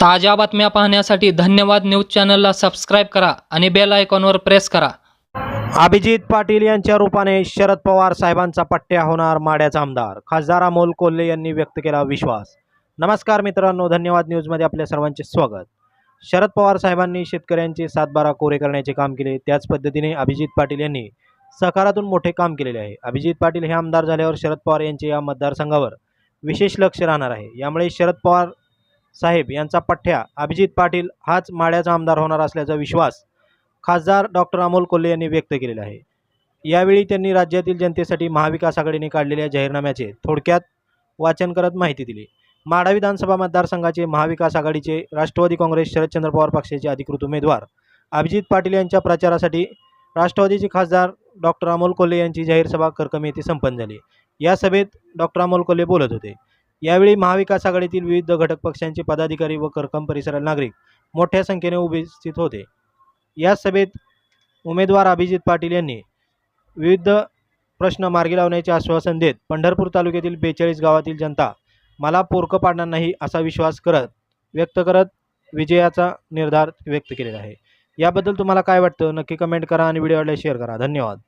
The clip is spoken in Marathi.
ताज्या बातम्या पाहण्यासाठी धन्यवाद न्यूज चॅनलला सबस्क्राईब करा आणि बेल आयकॉनवर प्रेस करा. अभिजित पाटील यांच्या रूपाने शरद पवार साहेबांचा पट्ट्या होणार माड्याचा आमदार. खासदार अमोल कोल्हे यांनी व्यक्त केला विश्वास. नमस्कार मित्रांनो धन्यवाद न्यूजमध्ये आपल्या सर्वांचे स्वागत. शरद पवार साहेबांनी शेतकऱ्यांचे सातबारा कोरे करण्याचे काम केले. त्याच पद्धतीने अभिजित पाटील यांनी सकारातून मोठे काम केलेले आहे. अभिजित पाटील हे आमदार झाल्यावर शरद पवार यांचे या मतदारसंघावर विशेष लक्ष राहणार आहे. यामुळे शरद पवार साहेब यांचा पठ्ठ्या. अभिजित पाटील हाच माळ्याचा आमदार होणार असल्याचा विश्वास खासदार डॉक्टर अमोल कोल्हे यांनी व्यक्त केलेला आहे. यावेळी त्यांनी राज्यातील जनतेसाठी महाविकास आघाडीने काढलेल्या जाहीरनाम्याचे थोडक्यात वाचन करत माहिती दिली. माढा विधानसभा मतदारसंघाचे महाविकास आघाडीचे राष्ट्रवादी काँग्रेस शरदचंद्र पवार पक्षाचे अधिकृत उमेदवार अभिजित पाटील यांच्या प्रचारासाठी राष्ट्रवादीचे खासदार डॉक्टर अमोल कोल्हे यांची जाहीर सभा करकम येथे संपन्न झाली. या सभेत डॉक्टर अमोल कोल्हे बोलत होते. यावेळी महाविकास आघाडीतील विविध घटक पक्षांचे पदाधिकारी व करकम परिसरातील नागरिक मोठ्या संख्येने उपस्थित होते. या सभेत उमेदवार अभिजित पाटील यांनी विविध प्रश्न मार्गी लावण्याचे आश्वासन देत पंढरपूर तालुक्यातील बेचाळीस गावातील जनता मला पोरकं पाडणार नाही असा विश्वास करत व्यक्त करत विजयाचा निर्धार व्यक्त केलेला आहे. याबद्दल तुम्हाला काय वाटतं? नक्की कमेंट करा आणि व्हिडिओला शेअर करा. धन्यवाद.